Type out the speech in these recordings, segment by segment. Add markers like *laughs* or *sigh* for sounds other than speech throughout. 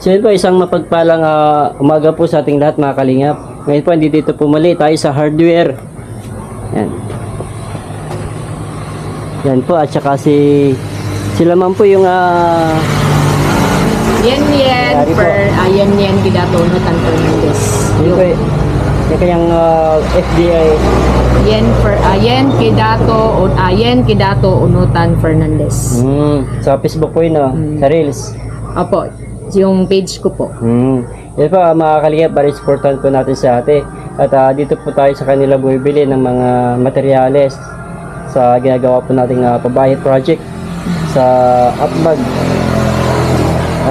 So yun po, isang mapagpalang ah, umaga po sa ating lahat mga kalingap. Ngayon po, hindi dito pumali tayo sa hardware. Yan. Yan po, at saka si... Sila man po yung... ah, Yen yen Yari po. per uh, yen yen Gidato Nutan Fernandez. yun po, yung kanyang ah, FDI. Yen per uh, Kidato o uh, yen Kidato Unutan Fernandez. Hmm, sa Facebook po yun, no? sa Reels. Opo, yung page ko po. Hmm. Yan po, ah, mga kalingap, very important po natin sa ate. At ah, dito po tayo sa kanila bumibili ng mga materyales sa ginagawa po nating uh, pabahay project sa Upbag.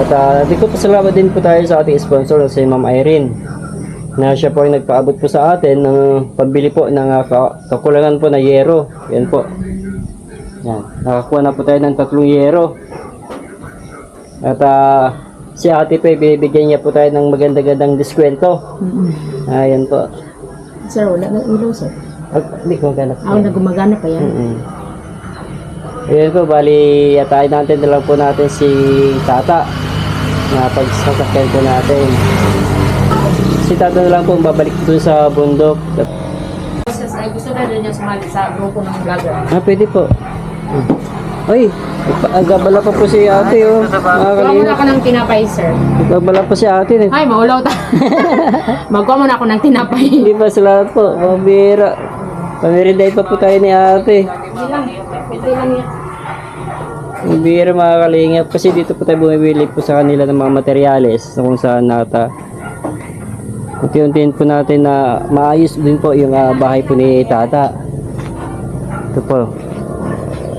At uh, di ko pasalamat din po tayo sa ating sponsor si Ma'am Irene na siya po ay nagpaabot po sa atin ng pambili po ng ah, ka- kakulangan po na yero. Yan po. Yan. Nakakuha na po tayo ng tatlong yero. At ah, si ate po, bibigyan niya po tayo ng maganda-gandang diskwento. Ayan po. Sir, wala na ilaw, sir. At hindi ko maghanap. Ako na gumagana pa yan. Mm-mm. Ayan po, bali, atayin natin na lang po natin si Tata na pagsasakyan po natin. Si Tata na lang po ang babalik dun sa bundok. Ay, gusto na rin niya sumali sa grupo ng vlogger. Ah, pwede po. Ay, agabala pa po si ate oh. Mga Kuha muna kalingap. ako ng tinapay, sir. Agabala pa si ate. eh. Ay, maulaw ta. *laughs* Magkuha muna ako ng tinapay. Hindi pa salamat po. Mabira. Pamirinday pa po tayo ni ate. Hindi lang. Pwede lang yan. Mabira mga kalingap. Kasi dito po tayo bumibili po sa kanila ng mga materyales na kung saan nata. Unti-untiin po natin na maayos din po yung ah, bahay po ni tata. Ito po.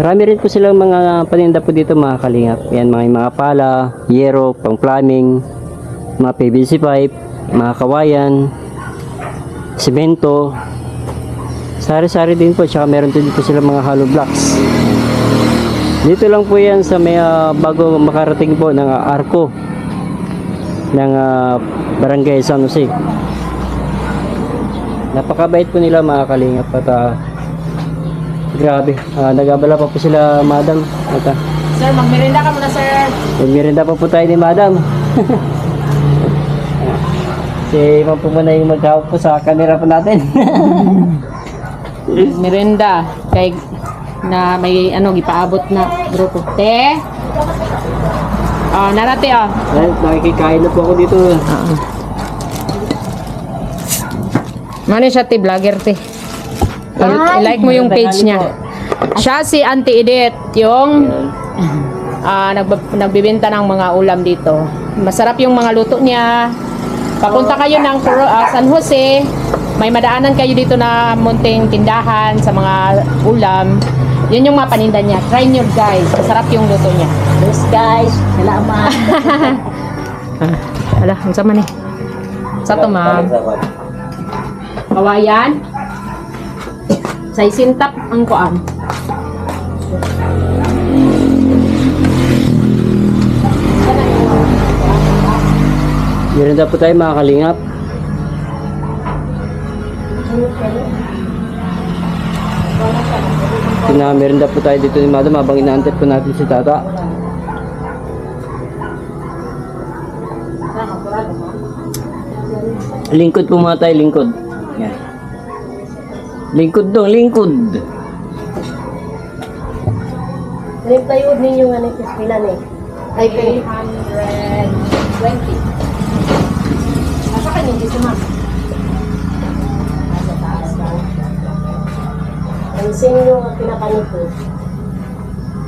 Marami rin po silang mga paninda po dito mga kalingap. Yan mga mga pala, yero, pang plumbing, mga PVC pipe, mga kawayan, semento. Sari-sari din po. Tsaka meron din dito silang mga hollow blocks. Dito lang po yan sa may ah, bago makarating po ng ah, arko ng ah, barangay San Jose. Napakabait po nila mga kalingap at ah, grabe. Ah, nagabala pa po sila madam. At ah, Sir, magmerenda ka muna, sir. Magmirinda pa po tayo ni madam. *laughs* si Ma'am po muna yung maghawak po sa camera po natin. *laughs* Merenda. Kay na may ano gipaabot na grupo. Te. Ah, narate ah. Dahil nakikikain na po ako dito. Mano siya te vlogger te. Like mo yung page niya. Siya si Auntie Edith, yung ah nagba- nagbibenta ng mga ulam dito. Masarap yung mga luto niya. Papunta kayo ng ah, San Jose, may madaanan kayo dito na munting tindahan sa mga ulam. Yun yung mga paninda niya. Try nyo guys. Masarap yung luto niya. Yes guys, salamat. *laughs* Ala, ang sama ni. Sa to ma'am. Kawayan. Sa isintap ang kuan. Mirinda po tayo mga kalingap. Pinamirinda po tayo dito ni madam habang inaantay po natin si tata. Lingkod po mga tayo, lingkod. Yan. Lingkod dong, lingkod. Yung plywood ninyo nga ng pispilan eh. Ay, pero 320. Nasa kanya dito ma'am. Nasa taas ba? ang sino ang pinakanito.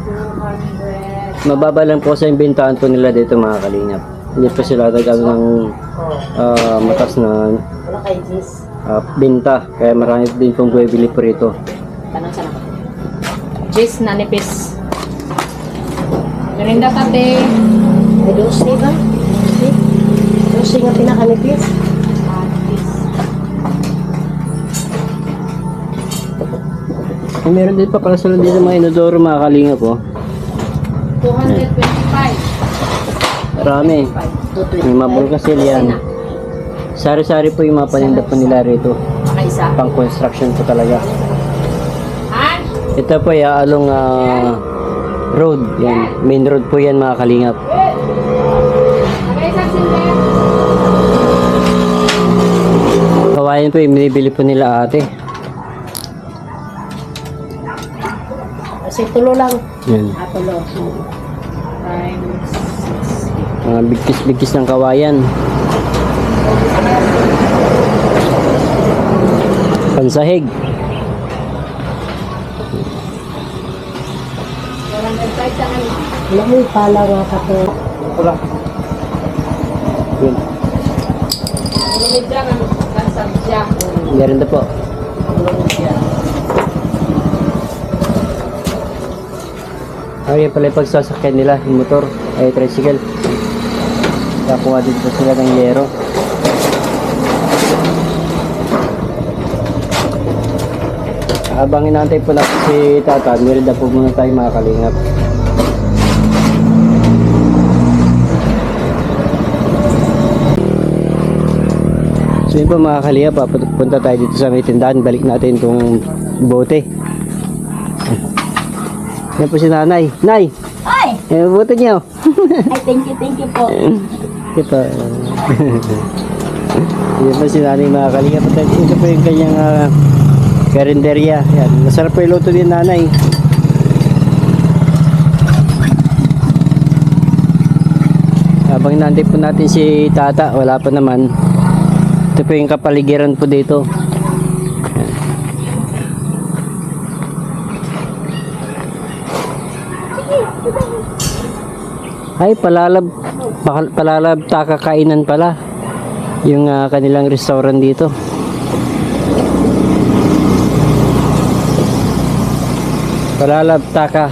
200. Mababa lang po sa imbentahan po nila dito mga kalingap. Hindi po sila nagano ng ah, matas na wala kay Jis. Ah, binta. Kaya marami din pong bumibili po rito. Tanong sana ko. Jis na nipis. Merinda tate. Ay, dosi ba? Dosi? Dosi nga pinakanipis. Ah, meron din pa pala sila dito mga inodoro mga kalingap po. 225. Marami. May mabulkasil yan. Sari-sari po yung mga paninda po nila rito. Makaisa. Pang construction po talaga. Ito po yung ah, along uh, road. Yan. Main road po yan mga kalingap. Kawayan po yung binibili po nila ate. Kasi tulo lang. Yan. Ah, Mga bigkis-bigkis ng kawayan. Pansahig. Alam mo, pala nga ka to. Wala. Yun. Meron na po. Ay, yan pala yung pagsasakyan nila, yung motor, ay tricycle. Kakuha din po sila ng yero. Habang inaantay po natin si Tata, meron na po muna tayo mga kalingap. So yun po mga kalingap, ah, punta tayo dito sa may tindahan, balik natin itong bote. Yan po si nanay. Nay! Ay! Eh, bote niyo. Ay, thank you, thank you po. Ito. Yan po si nanay mga kalingap. Ito po yung kanyang uh, karinderya. Yan. Masarap po yung luto din nanay. Habang nandito po natin si tata, wala pa naman. Ito po yung kapaligiran po dito. Ay, palalab, palalab taka kainan pala. Yung ah, kanilang restaurant dito. Palalab taka.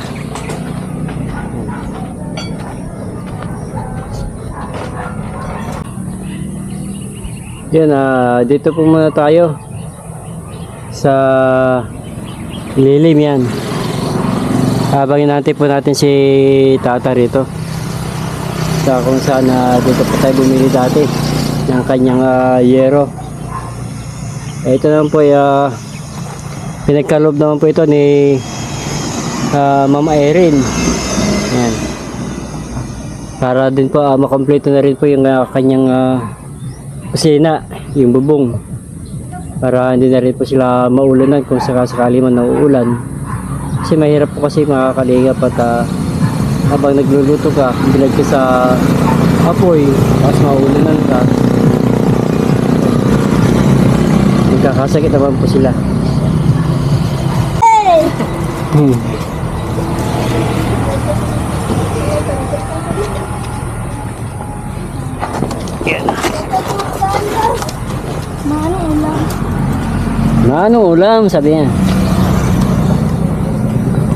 Yan, ah, dito po muna tayo. Sa lilim yan. Habangin natin po natin si Tata rito sa kung saan na dito pa tayo bumili dati ng kanyang ah, yero. Ito naman po ah, pinagkalob naman po ito ni ah, Mama Erin. Yan. Para din po uh, makompleto na rin po yung ah, kanyang ah, kusina, yung bubong. Para hindi na rin po sila maulanan kung sakasakali man nauulan. Kasi mahirap po kasi makakalingap at ah, habang nagluluto ka, bilag ka sa apoy, tapos maulanan ka. Nagkakasakit naman po sila. Hmm. Mano ulam, sabi niya.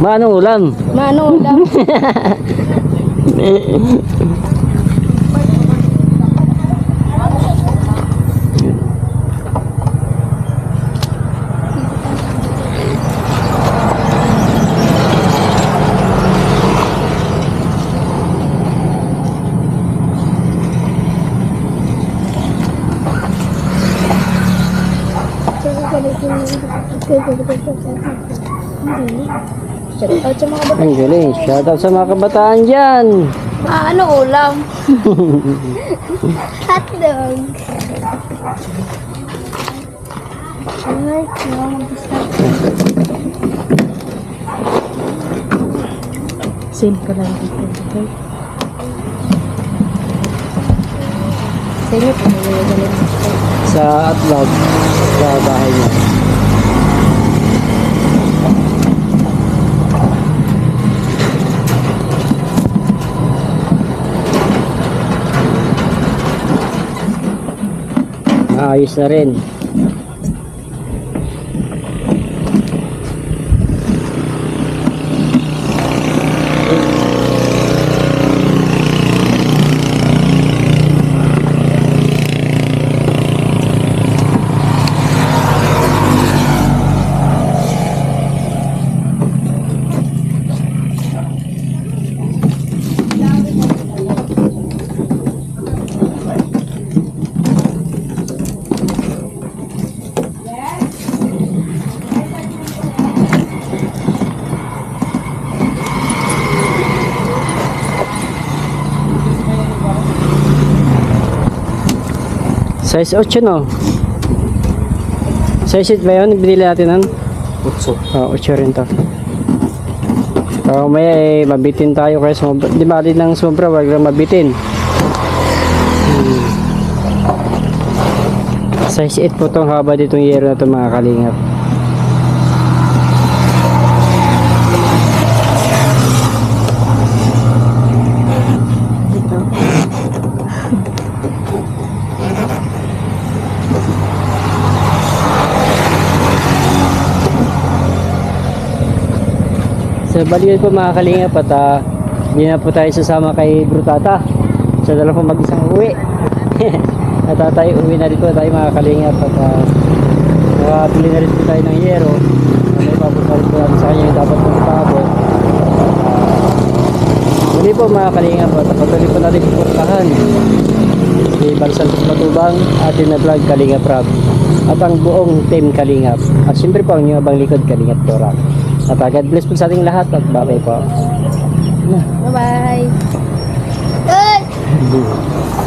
Mano ulam. Mano, ulam. *laughs* Shoutout sa mga bata. Ang galing. Shout out sa mga kabataan dyan. Ah, ano ulam? *laughs* Hotdog. Same ka lang dito. Okay? Sa inyo, Sa Atlog. Sa bahay niya. Maayos na rin. Size 8 no? Size it ba yun? Binili natin? Utso. Oo, oh, utso rin to. Oh, may eh, mabitin tayo kaya sumobra. Di ba ng sobra, wag lang mabitin. Hmm. Size 8 po tong haba ditong yero na to mga kalingap. So bali yun po mga kalingap at uh, hindi na po tayo sasama kay Brutata. Na lang po mag-isang uwi. *laughs* at uh, tayo uwi na rin po tayo mga kalingap at uh, nakabili na rin po tayo ng yero. Uh, may papunta rin po natin sa kanya yung dapat pong ipabot. Muli po mga kalingap at patuloy po natin suportahan si Santos Matubang, atin na vlog Kalingap Rap at ang buong team Kalingap. At siyempre po ang inyong abang likod Kalingap Torak. At uh, God bless po sa ating lahat at bye po. Bye-bye. Good!